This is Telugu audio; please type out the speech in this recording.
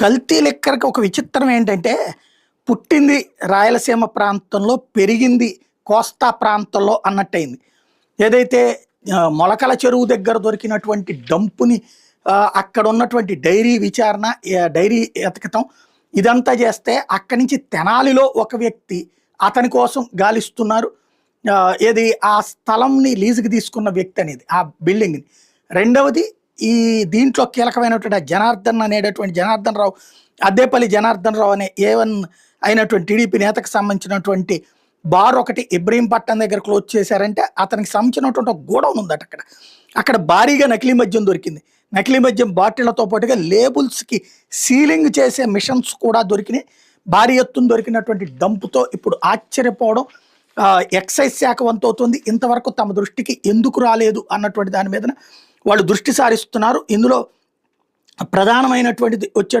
కల్తీ లిక్కర్కి ఒక విచిత్రం ఏంటంటే పుట్టింది రాయలసీమ ప్రాంతంలో పెరిగింది కోస్తా ప్రాంతంలో అన్నట్టయింది. ఏదైతే మొలకల చెరువు దగ్గర దొరికినటువంటి డంపుని అక్కడ ఉన్నటువంటి డైరీ విచారణ డైరీ ఎతకటం ఇదంతా చేస్తే అక్కడి నుంచి తెనాలిలో ఒక వ్యక్తి అతని కోసం గాలిస్తున్నారు. ఏది ఆ స్థలంని లీజుకి తీసుకున్న వ్యక్తి అనేది ఆ బిల్డింగ్ని. రెండవది ఈ దీంట్లో కీలకమైనటువంటి జనార్దన్ అనేటటువంటి జనార్దన్ రావు అద్దేపల్లి జనార్దన్ రావు అనే ఏవన్ అయినటువంటి టీడీపీ నేతకు సంబంధించినటువంటి బార్ ఒకటి ఇబ్రహీంపట్నం దగ్గర క్లోజ్ చేశారంటే అతనికి సంబంధించినటువంటి గోడౌన్ ఉందట అక్కడ. అక్కడ భారీగా నకిలీ మద్యం దొరికింది. నకిలీ మద్యం బాటిళ్ళతో పాటుగా లేబుల్స్కి సీలింగ్ చేసే మిషన్స్ కూడా దొరికినాయి. భారీ ఎత్తున దొరికినటువంటి డంపుతో ఇప్పుడు ఆశ్చర్యపోవడం ఎక్సైజ్ శాఖ వంతవుతుంది. ఇంతవరకు తమ దృష్టికి ఎందుకు రాలేదు అన్నటువంటి దాని మీద వాళ్ళు దృష్టి సారిస్తున్నారు. ఇందులో ప్రధానమైనటువంటిది వచ్చే